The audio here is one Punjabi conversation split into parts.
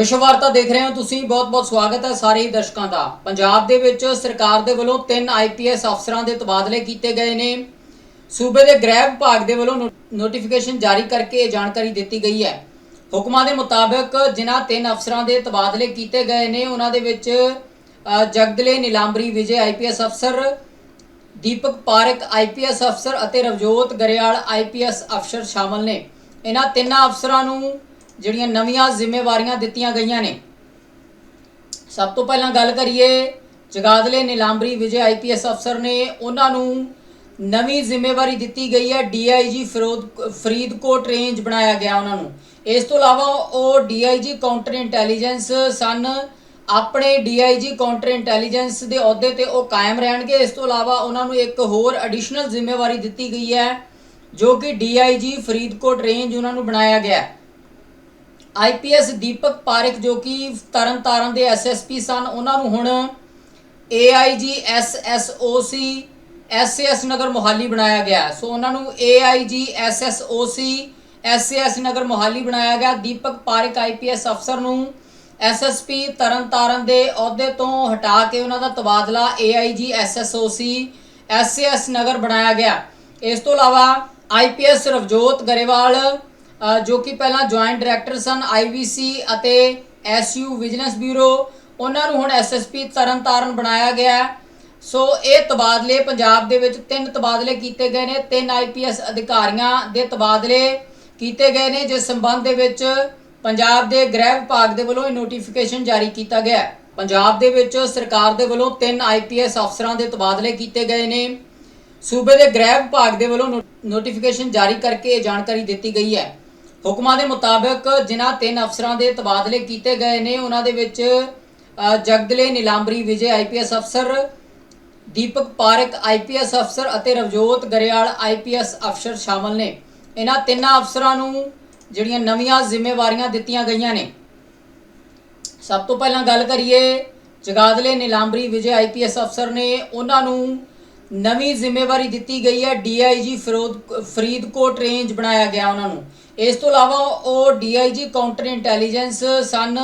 ਵਿਸ਼ਵ ਵਾਰਤਾ ਦੇਖ ਰਹੇ ਹੋ ਤੁਸੀਂ। ਬਹੁਤ-ਬਹੁਤ ਸਵਾਗਤ ਹੈ ਸਾਰੇ ਹੀ ਦਰਸ਼ਕਾਂ ਦਾ। ਪੰਜਾਬ ਦੇ ਵਿੱਚ ਸਰਕਾਰ ਦੇ ਵੱਲੋਂ ਤਿੰਨ ਆਈਪੀਐਸ ਅਫਸਰਾਂ ਦੇ ਤਬਾਦਲੇ ਕੀਤੇ ਗਏ ਨੇ। ਸੂਬੇ ਦੇ ਗ੍ਰਹਿ ਵਿਭਾਗ ਦੇ ਵੱਲੋਂ ਨੋ- ਨੋਟੀਫਿਕੇਸ਼ਨ ਜਾਰੀ ਕਰਕੇ ਇਹ ਜਾਣਕਾਰੀ ਦਿੱਤੀ ਗਈ ਹੈ। ਹੁਕਮਾਂ ਦੇ ਮੁਤਾਬਕ ਜਿਨ੍ਹਾਂ ਤਿੰਨ ਅਫਸਰਾਂ ਦੇ ਤਬਾਦਲੇ ਕੀਤੇ ਗਏ ਨੇ, ਉਹਨਾਂ ਦੇ ਵਿੱਚ ਜਗਦਲੇ, ਨੀਲਾੰਬਰੀ, ਵਿਜੇ ਆਈਪੀਐਸ ਅਫਸਰ, ਦੀਪਕ ਪਾਰਕ ਆਈਪੀਐਸ ਅਫਸਰ ਅਤੇ ਰਵਜੋਤ ਗਰੇਵਾਲ ਆਈਪੀਐਸ ਅਫਸਰ ਸ਼ਾਮਲ ਨੇ। ਇਹਨਾਂ ਤਿੰਨਾਂ ਅਫਸਰਾਂ ਨੂੰ ਜਿਹੜੀਆਂ ਨਵੀਆਂ ਜ਼ਿੰਮੇਵਾਰੀਆਂ ਦਿੱਤੀਆਂ ਗਈਆਂ ਨੇ। ਸਭ ਤੋਂ ਪਹਿਲਾਂ ਗੱਲ ਕਰੀਏ, ਜਗਾਦਲੇ ਨੀਲਾੰਬਰੀ ਵਿਜੇ ਆਈਪੀਐਸ ਅਫਸਰ ਨੇ ਉਹਨਾਂ ਨੂੰ ਨਵੀਂ ਜ਼ਿੰਮੇਵਾਰੀ ਦਿੱਤੀ ਗਈ ਹੈ। ਡੀਆਈਜੀ ਫਰੀਦਕੋਟ ਰੇਂਜ ਬਣਾਇਆ ਗਿਆ ਉਹਨਾਂ ਨੂੰ। ਇਸ ਤੋਂ ਇਲਾਵਾ ਉਹ ਡੀਆਈਜੀ ਕਾਊਂਟਰ ਇੰਟੈਲੀਜੈਂਸ ਸਨ। ਆਪਣੇ ਡੀਆਈਜੀ ਕਾਊਂਟਰ ਇੰਟੈਲੀਜੈਂਸ ਦੇ ਅਹੁਦੇ ਤੇ ਉਹ ਕਾਇਮ ਰਹਿਣਗੇ। ਇਸ ਤੋਂ ਇਲਾਵਾ ਉਹਨਾਂ ਨੂੰ ਇੱਕ ਹੋਰ ਐਡੀਸ਼ਨਲ ਜ਼ਿੰਮੇਵਾਰੀ ਦਿੱਤੀ ਗਈ ਹੈ, ਜੋ ਕਿ ਡੀਆਈਜੀ ਫਰੀਦਕੋਟ ਰੇਂਜ ਉਹਨਾਂ ਨੂੰ ਬਣਾਇਆ ਗਿਆ ਹੈ। ਆਈਪੀਐਸ ਦੀਪਕ ਪਾਰਿਕ ਜੋ ਕਿ ਤਰਨਤਾਰਨ ਦੇ ਐਸਐਸਪੀ ਸਨ, ਉਹਨਾਂ ਨੂੰ ਹੁਣ AIG SSOC SS Nagar Mohali ਬਣਾਇਆ ਗਿਆ। ਸੋ ਉਹਨਾਂ ਨੂੰ AIG SSOC SS Nagar Mohali ਬਣਾਇਆ ਗਿਆ। ਦੀਪਕ ਪਾਰਕ ਆਈਪੀਐਸ ਅਫਸਰ ਨੂੰ ਐਸਐਸਪੀ ਤਰਨਤਾਰਨ ਦੇ ਅਹੁਦੇ ਤੋਂ ਹਟਾ ਕੇ ਉਹਨਾਂ ਦਾ ਤਬਾਦਲਾ ਏਆਈਜੀ ਐਸਐਸਓਸੀ ਐਸਐਸ ਨਗਰ ਬਣਾਇਆ ਗਿਆ। ਇਸ ਤੋਂ ਇਲਾਵਾ ਆਈਪੀਐਸ ਰਵਜੋਤ ਗਰੇਵਾਲ ਜੋ ਕਿ ਪਹਿਲਾਂ ਜੁਆਇੰਟ ਡਾਇਰੈਕਟਰ ਸਨ ਆਈਵੀਸੀ ਅਤੇ ਐਸਯੂ ਵਿਜੀਲੈਂਸ ਬਿਊਰੋ ਉਹਨਾਂ ਨੂੰ ਹੁਣ ਐਸਐਸਪੀ ਤਰਨਤਾਰਨ ਬਣਾਇਆ ਗਿਆ ਸੋ ਇਹ ਤਬਾਦਲੇ ਪੰਜਾਬ ਦੇ ਵਿੱਚ ਤਿੰਨ ਤਬਾਦਲੇ ਕੀਤੇ ਗਏ ਨੇ, ਤਿੰਨ ਆਈਪੀਐਸ ਅਧਿਕਾਰੀਆਂ ਦੇ ਤਬਾਦਲੇ ਕੀਤੇ ਗਏ ਨੇ, ਜਿਸ ਸੰਬੰਧ ਦੇ ਵਿੱਚ ਪੰਜਾਬ ਦੇ ਗ੍ਰਹਿ ਵਿਭਾਗ ਦੇ ਵੱਲੋਂ ਇਹ ਨੋਟੀਫਿਕੇਸ਼ਨ ਜਾਰੀ ਕੀਤਾ ਗਿਆ ਪੰਜਾਬ ਦੇ ਵਿੱਚ ਸਰਕਾਰ ਦੇ ਵੱਲੋਂ ਤਿੰਨ ਆਈਪੀਐਸ ਅਫਸਰਾਂ ਦੇ ਤਬਾਦਲੇ ਕੀਤੇ ਗਏ ਨੇ। ਸੂਬੇ ਦੇ ਗ੍ਰਹਿ ਵਿਭਾਗ ਦੇ ਵੱਲੋਂ ਨੋ- ਨੋਟੀਫਿਕੇਸ਼ਨ ਜਾਰੀ ਕਰਕੇ ਇਹ ਜਾਣਕਾਰੀ ਦਿੱਤੀ ਗਈ ਹੈ। ਹੁਕਮਾਂ ਦੇ ਮੁਤਾਬਕ ਜਿਨ੍ਹਾਂ ਤਿੰਨ ਅਫਸਰਾਂ ਦੇ ਤਬਾਦਲੇ ਕੀਤੇ ਗਏ ਨੇ, ਉਹਨਾਂ ਦੇ ਵਿੱਚ ਜਗਦਲੇ ਨੀਲਾੰਬਰੀ ਵਿਜੇ ਆਈਪੀਐਸ ਅਫਸਰ, ਦੀਪਕ ਪਾਰਕ ਆਈਪੀਐਸ ਅਫਸਰ ਅਤੇ ਰਵਜੋਤ ਗਰੇਵਾਲ ਆਈਪੀਐਸ ਅਫਸਰ ਸ਼ਾਮਲ ਨੇ। ਇਹਨਾਂ ਤਿੰਨਾਂ ਅਫਸਰਾਂ ਨੂੰ ਜਿਹੜੀਆਂ ਨਵੀਆਂ ਜ਼ਿੰਮੇਵਾਰੀਆਂ ਦਿੱਤੀਆਂ ਗਈਆਂ ਨੇ। ਸਭ ਤੋਂ ਪਹਿਲਾਂ ਗੱਲ ਕਰੀਏ, ਜਗਾਦਲੇ ਨੀਲਾੰਬਰੀ ਵਿਜੇ ਆਈਪੀਐਸ ਅਫਸਰ ਨੇ, ਉਹਨਾਂ ਨੂੰ ਨਵੀਂ ਜ਼ਿੰਮੇਵਾਰੀ ਦਿੱਤੀ ਗਈ ਹੈ। ਡੀਆਈਜੀ ਫਰੀਦਕੋਟ ਰੇਂਜ ਬਣਾਇਆ ਗਿਆ ਉਹਨਾਂ ਨੂੰ। ਇਸ ਤੋਂ ਇਲਾਵਾ ਉਹ ਡੀਆਈਜੀ ਕਾਊਂਟਰ ਇੰਟੈਲੀਜੈਂਸ ਸਨ।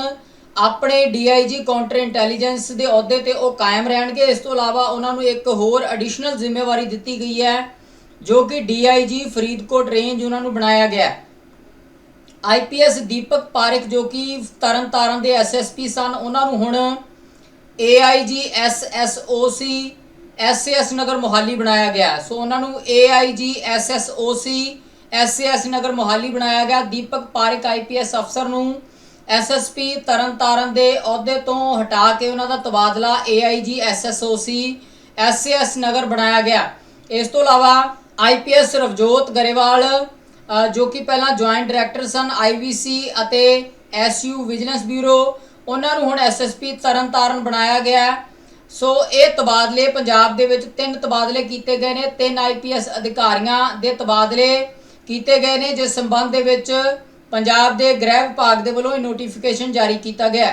ਆਪਣੇ ਡੀਆਈਜੀ ਕਾਊਂਟਰ ਇੰਟੈਲੀਜੈਂਸ ਦੇ ਅਹੁਦੇ ਤੇ ਉਹ ਕਾਇਮ ਰਹਿਣਗੇ। ਇਸ ਤੋਂ ਇਲਾਵਾ ਉਹਨਾਂ ਨੂੰ ਇੱਕ ਹੋਰ ਐਡੀਸ਼ਨਲ ਜ਼ਿੰਮੇਵਾਰੀ ਦਿੱਤੀ ਗਈ ਹੈ, ਜੋ ਕਿ ਡੀਆਈਜੀ ਫਰੀਦਕੋਟ ਰੇਂਜ ਉਹਨਾਂ ਨੂੰ ਬਣਾਇਆ ਗਿਆ ਹੈ। ਆਈਪੀਐਸ ਦੀਪਕ ਪਾਰਕ, ਜੋ ਕਿ ਤਰਨਤਾਰਨ ਦੇ ਐਸਐਸਪੀ ਸਨ, ਉਹਨਾਂ ਨੂੰ ਹੁਣ AIG SSOC SS Nagar Mohali ਬਣਾਇਆ ਗਿਆ। ਸੋ ਉਹਨਾਂ ਨੂੰ AIG SSOC SS Nagar Mohali ਬਣਾਇਆ ਗਿਆ। ਦੀਪਕ ਪਾਰਕ ਆਈਪੀਐਸ ਅਫਸਰ ਨੂੰ ਐਸਐਸਪੀ ਤਰਨਤਾਰਨ ਦੇ ਅਹੁਦੇ ਤੋਂ ਹਟਾ ਕੇ ਉਹਨਾਂ ਦਾ ਤਬਾਦਲਾ ਏਆਈਜੀ ਐਸਐਸਓਸੀ ਐਸਐਸ ਨਗਰ ਬਣਾਇਆ ਗਿਆ। ਇਸ ਤੋਂ ਇਲਾਵਾ ਆਈਪੀਐਸ ਰਵਜੋਤ ਗਰੇਵਾਲ ਜੋ ਕਿ ਪਹਿਲਾਂ ਜੁਆਇੰਟ ਡਾਇਰੈਕਟਰ ਸਨ ਆਈਵੀਸੀ ਅਤੇ ਐਸਯੂ ਵਿਜੀਲੈਂਸ ਬਿਊਰੋ ਉਹਨਾਂ ਨੂੰ ਹੁਣ ਐਸਐਸਪੀ ਤਰਨਤਾਰਨ ਬਣਾਇਆ ਗਿਆ। ਹੈ। ਸੋ ਇਹ ਤਬਾਦਲੇ ਪੰਜਾਬ ਦੇ ਵਿੱਚ ਤਿੰਨ ਤਬਾਦਲੇ ਕੀਤੇ ਗਏ ਨੇ, ਤਿੰਨ ਆਈਪੀਐਸ ਅਧਿਕਾਰੀਆਂ ਦੇ ਤਬਾਦਲੇ ਕੀਤੇ ਗਏ ਨੇ, ਜਿਸ ਸੰਬੰਧ ਦੇ ਵਿੱਚ ਪੰਜਾਬ ਦੇ ਗ੍ਰਹਿ ਵਿਭਾਗ ਦੇ ਵੱਲੋਂ ਇਹ ਨੋਟੀਫਿਕੇਸ਼ਨ ਜਾਰੀ ਕੀਤਾ ਗਿਆ